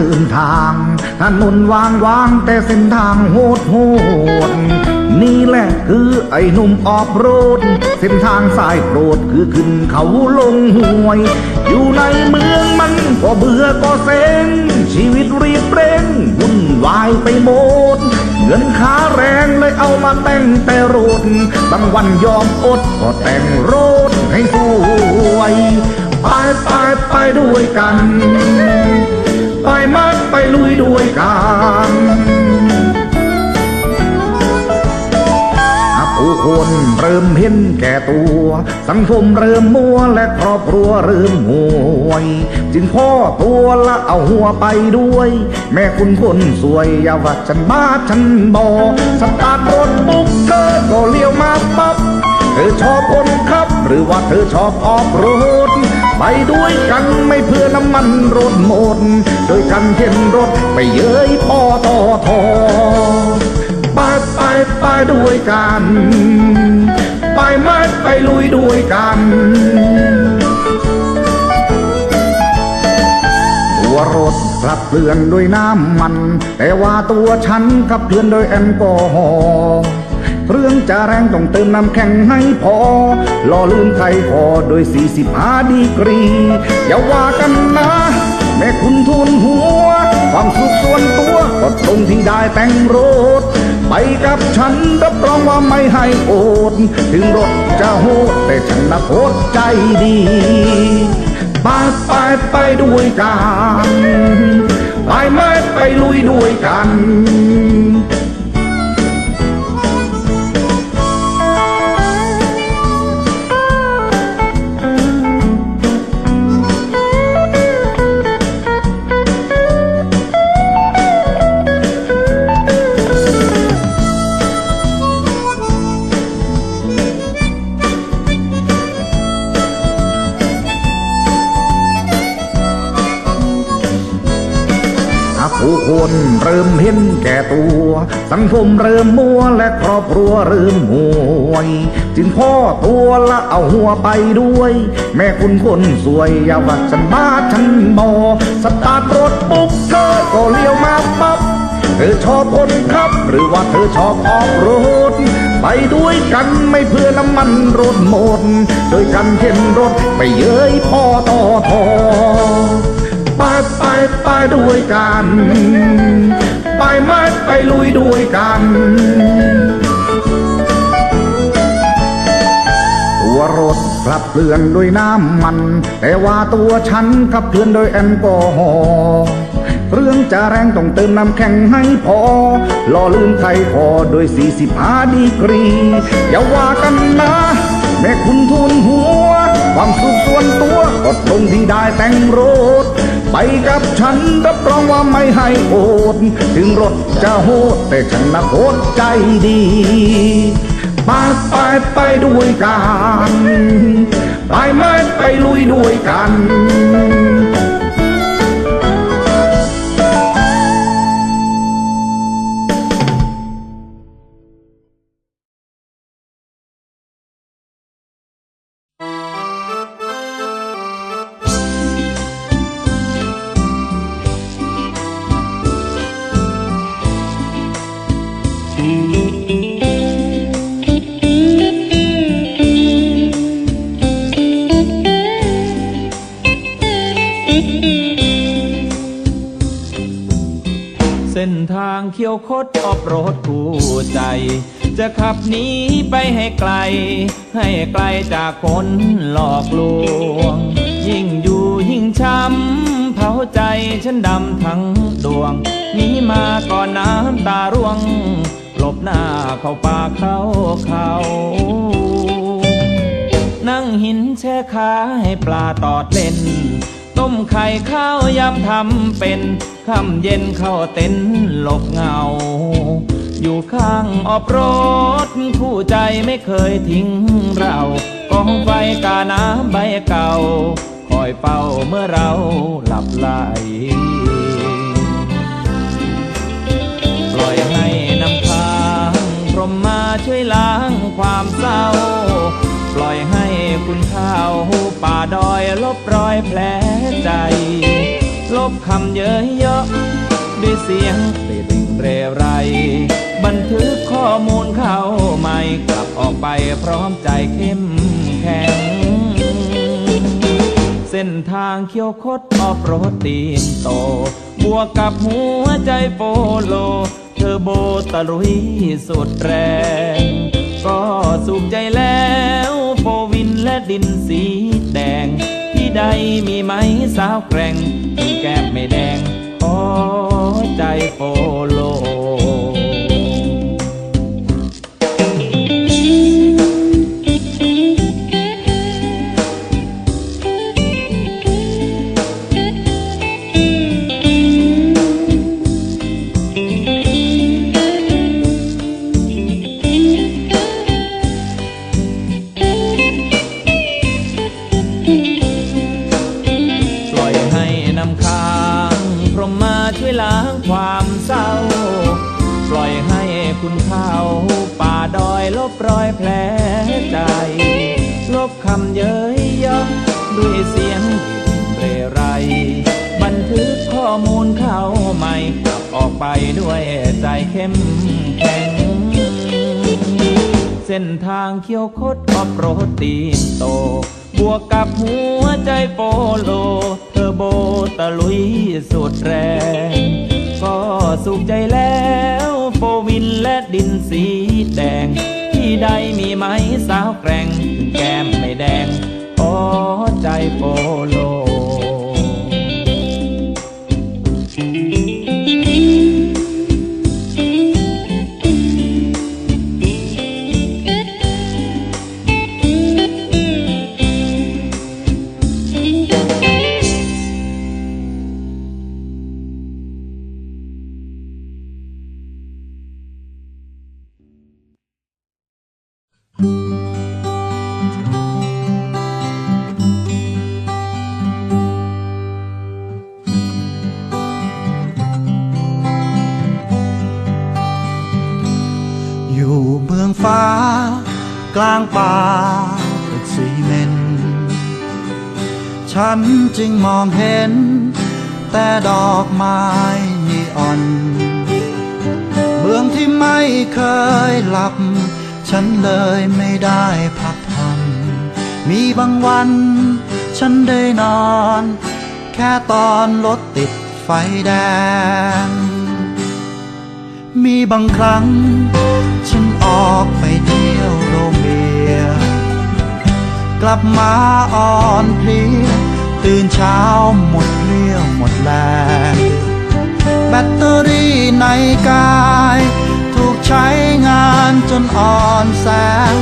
เดินทางถนนวางวางแต่เส้นทางโหดโหดนี่แหละคือไอ้หนุ่มออฟโรด เส้นทางสายโปรดคือขึ้นเขาลงห้วย อยู่ในเมืองมันก็เบื่อก็เซ็งชีวิตรีบเร่งวุ่นวายไปหมด เงินค่าแรงเลยเอามาแต่งแต่รถบางวันยอมอดก็แต่งรถให้สวย ไปไปไปด้วยกัน ลุยด้วยกันผู้คนเริ่มเห็นแก่ตัว สังคมเริ่มมัวและครอบครัวเริ่มห่วย จึงพ่อตัวละเอาหัวไปด้วย แม่คุณคนสวยอย่าว่าฉันบ้าฉันบอสตาร์ทรถปุ๊บเธอก็เลี้ยวมาปั๊บเธอชอบคนขับ หรือว่าเธอชอบออกรถ ไปด้วยกันไม่เพื่อน้ำมันรถหมดโดยกันเข็นรถไปเย้ยปอตอทอไปไปไปด้วยกัน ไปมัดไปลุยด้วยกันตัวรถขับเคลื่อนด้วยน้ำมัน แต่ว่าตัวฉันขับเคลื่อนโดยแอลกอฮอล์ เรื่องจะแรงต้องเติมน้ำแข็งให้พอรอลืมไขคอโดย 45 ดีกรี อย่าว่ากันนะ แม่คุณทุนหัว ความสุขส่วนตัวก็ตรงที่ได้แต่งรถ ไปกับฉันรับรองว่าไม่ให้โอด ถึงรถจะโหด แต่ฉันนะโคตรใจดีไปไปไปด้วยกัน ไปไหมไปลุยด้วยกัน นเริ่มเห็นแก่ตัว สังคมเริ่มมัวและครอบครัวเริ่มห่วย จึงพ่อตัวละเอาหัวไปด้วย แม่คุณคนสวยอย่าว่าฉันบ้าฉันบอสตาร์ทรถปุ๊บเธอก็เลี้ยวมาปั๊บเธอชอบคนขับ หรือว่าเธอชอบออกรถไปด้วยกันไม่เพื่อน้ำมันรถหมด โดยกันเข็นรถไปเย้ยพ่อต่อทอไปไปไปด้วยกัน ลุยด้วยกันตัวรถขับเคลื่อนด้วยน้ำมัน แต่ว่าตัวฉันขับเคลื่อนโดยแอลกอฮอล์เครื่องจะแรงต้องเติมน้ำแข็งให้พอรอลืมไขคอโดย 45 ดีกรี อย่าว่ากันนะ แม่คุณทุนหัว ความสุขส่วนตัวก็ตรงที่ได้แต่งรถ ไปกับฉันรับรองว่าไม่ให้โอด ถึงรถจะโหด แต่ฉันนะโหดใจดีไปไปไปด้วยกัน ไปไม่ไปลุยด้วยกันางเขียวคดออบรถคู่ใจ จะขับหนีไปให้ไกล ให้ไกลจากคนหลอกลวง ยิ่งอยู่ยิ่งช้ำเผาใจฉันดำทั้งดวงหนีมาก่อนน้ำตาร่วง หลบหน้าเข้าป่าเข้าเขานั่งหินแช่ขาให้ปลาตอดเล่น ต้มไข่ข้าวยำทำเป็นค่ำเย็นเข้าเต็นหลบเงา อยู่ข้างออบรถคู่ใจไม่เคยทิ้งเรากองไฟกาน้ำใบเก่า คอยเฝ้าเมื่อเราหลับไหลปล่อยให้น้ำค้างพรมมาช่วยล้างความเศร้า ล่อยให้คุณข้าวป่าดอยลบรอยแผลใจ ลบคำเย้ยเยาะด้วยเสียงเรริ่งเรไร บันทึกข้อมูลเข้าใหม่กลับออกไปพร้อมใจเข้มแข็ง เส้นทางเคี้ยวคดออฟโรดตีนโต บวกกับหัวใจโปโลเทอโบตะลุยสุดแรง ก็สุขใจแล้ว และดินสีแดง ที่ใดมีไหมสาวแกร่งถึงแก้มไม่แดงขอใจโฟโล ช่วยล้างความเศร้า ปล่อยให้คุณเข้าป่าดอยลบรอยแผลใจ ลบคำเย้ยเยาะด้วยเสียงเรไรบันทึกข้อมูลเข้าใหม่กลับออกไปด้วยใจเข้มแข็ง เส้นทางเคี้ยวคดออฟโรตีนโต บวกกับหัวใจโปโล เธอโบตะลุยสุดแรงก็สุขใจแล้วโฟวินและดินสีแดง ที่ใดมีไหมสาวแกร่ง แก้มไม่แดงขอใจโปโล ลางป่าตึกซีเมนต์ฉันจึงมองเห็น แต่ดอกไม้นีออน เมืองที่ไม่เคยหลับ ฉันเลยไม่ได้พักผ่อนมีบางวัน ฉันได้นอน แค่ตอนรถติดไฟแดง มีบางครั้ง ฉันออกไป ลับมาอ่อนเพลียตื่นเช้าหมดเรี่ยวหมดแรงแบตเตอรี่ในกาย ถูกใช้งานจนอ่อนแสง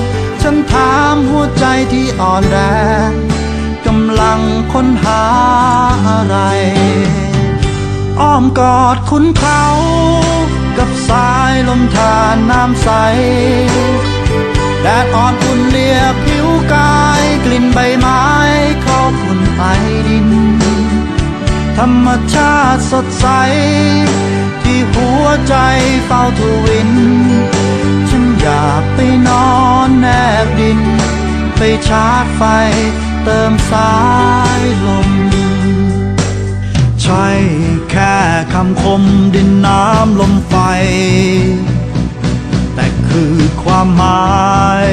ฉันถามหัวใจที่อ่อนแรงกำลังค้นหาอะไร อ้อมกอดคุณเขากับสายลมทานน้ำใสแดดอ่อนอุ่นเลียผิวกาย กลิ่นใบไม้ข้าฝุ่นไอดิน ธรรมชาติสดใส ที่หัวใจเฝ้าทวิน ฉันอยากไปนอนแนบดิน ไปชาร์จไฟเติมสายลม ใช่แค่คำคมดินน้ำลมไฟ แต่คือความหมาย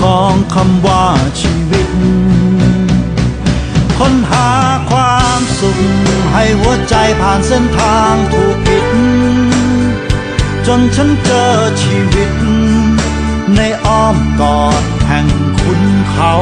ของคำว่าชีวิต ค้นหาความสุข ให้หัวใจผ่านเส้นทางถูกผิด จนฉันเจอชีวิต ในอ้อมกอดแห่งคุณเขา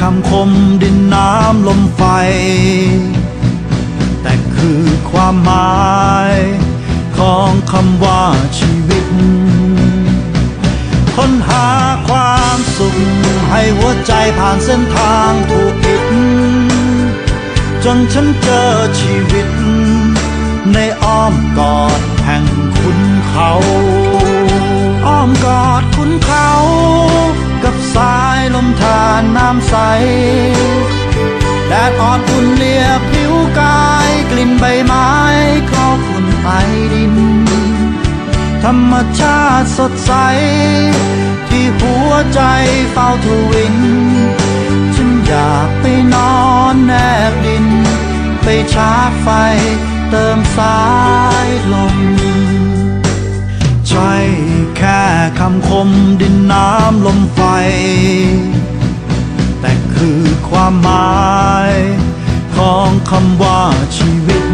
คำคมดินน้ำลมไฟ แต่คือความหมายของคำว่าชีวิต ค้นหาความสุขให้หัวใจผ่านเส้นทางถูกผิด จนฉันเจอชีวิต ในอ้อมกอดแห่งคุณเขา อ้อมกอดคุณเขา กับสายลมทานน้ำใส ดดอ่อนอุ่นเลียผิวกายกลิ่นใบไม้คลอฝุ่นไอดิน ธรรมชาติสดใส ที่หัวใจเฝ้าทวิน ฉันอยากไปนอนแนบดิน ไปชาร์จไฟเติมสายลมใช่แค่คำคมดินน้ำลมไฟ ความหมาย ของคำว่าชีวิต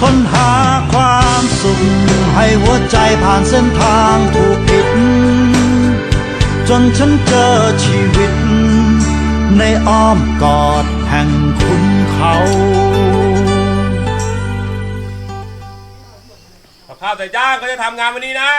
ค้นหาความสุข ให้หัวใจผ่านเส้นทางถูกผิด จนฉันเจอชีวิต ในอ้อมกอดแห่งคุณเขากับข้าวใส่จ้างก็จะทำงานวันนี้นะ